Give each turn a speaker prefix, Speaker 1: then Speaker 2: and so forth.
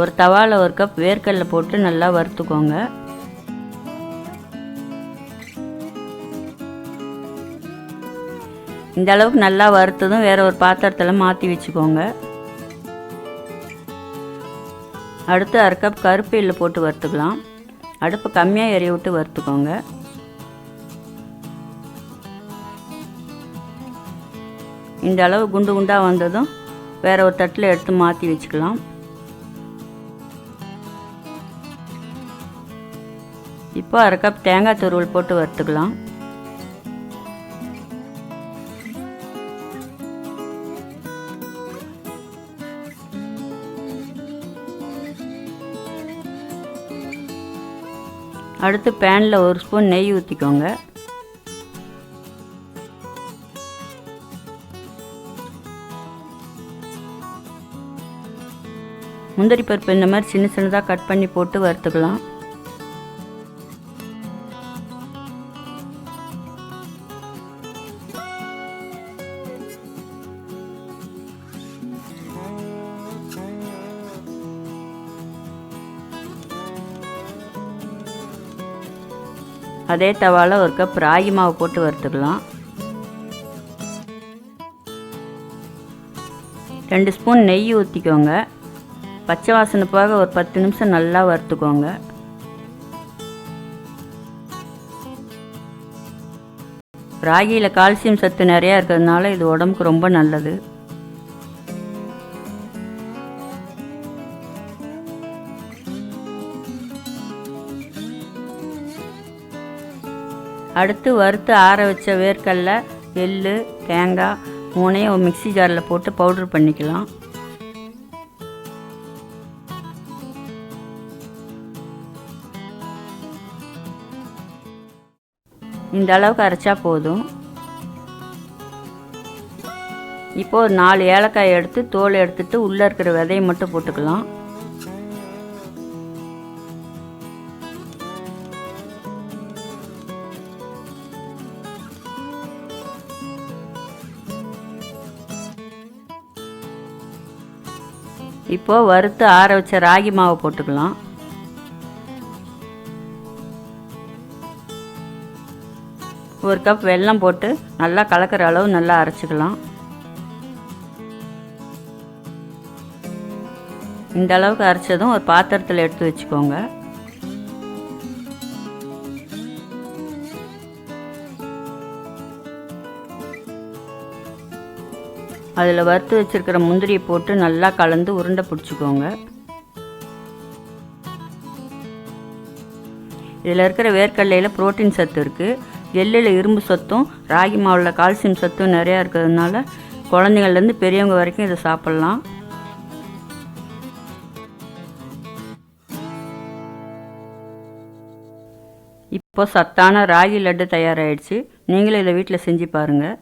Speaker 1: ஒரு தவாவில் ஒரு கப் வேர்க்கடலை போட்டு நல்லா வறுத்துக்கோங்க. இந்த அளவுக்கு நல்லா வறுத்ததும் வேற ஒரு பாத்திரத்தில் மாற்றி வச்சுக்கோங்க. அடுத்து அரை கப் கருப்பு எள்ளு போட்டு வறுத்துக்கலாம். அடுப்பு கம்மியாக எரிய விட்டு வறுத்துக்கோங்க. இந்த அளவு குண்டு குண்டாக வந்ததும் வேற ஒரு தட்டில் எடுத்து மாற்றி வச்சுக்கலாம். இப்போ அரை கப் தேங்காய் துருவல் போட்டு வறுத்துக்கலாம். அடுத்து பேனில் ஒரு ஸ்பூன் நெய் ஊற்றிக்கோங்க முந்திரி பருப்பு இந்த மாதிரி சின்ன சின்னதாக கட் பண்ணி போட்டு வறுத்துக்கலாம். அதே தவாவில் ஒரு கப் ராகி மாவு போட்டு வறுத்துக்கலாம் ரெண்டு ஸ்பூன் நெய் ஊற்றிக்கோங்க பச்சை வாசனை போக ஒரு பத்து நிமிஷம் நல்லா வறுத்துக்கோங்க. ராகியில் கால்சியம் சத்து நிறையா இருக்கிறதுனால இது உடம்புக்கு ரொம்ப நல்லது. அடுத்து வறுத்து ஆற வச்ச வேர்க்கடல எள் தேங்காய் மூணையும் மிக்சி மிக்ஸி ஜாரில் போட்டு பவுட்ரு பண்ணிக்கலாம். இந்த அளவுக்கு அரைச்சா போதும். இப்போ நாலு ஏலக்காய் எடுத்து தோல் எடுத்துட்டு உள்ளே இருக்கிற விதையை மட்டும் போட்டுக்கலாம். இப்போ வறுத்து ஆற வச்ச ராகி மாவை போட்டுக்கலாம். ஒரு கப் வெல்லம் போட்டு நல்லா கலக்கிற அளவு நல்லா அரைச்சிக்கலாம். இந்த அளவுக்கு அரைச்சதும் ஒரு பாத்திரத்தில் எடுத்து வச்சுக்கோங்க. அதில் வறுத்து வச்சுருக்கிற முந்திரியை போட்டு நல்லா கலந்து உருண்டை பிடிச்சிக்கோங்க. இதில் இருக்கிற வேர்க்கடலையில் புரோட்டீன் சத்து இருக்குது எள்ளில் இரும்பு சத்தும் ராகி மாவில் கால்சியம் சத்தும் நிறையா இருக்கிறதுனால குழந்தைங்கள்லேருந்து பெரியவங்க வரைக்கும் இதை சாப்பிட்லாம். இப்போ சத்தான ராகி லட்டு தயாராகிடுச்சு நீங்களும் இதை வீட்டில் செஞ்சு பாருங்கள்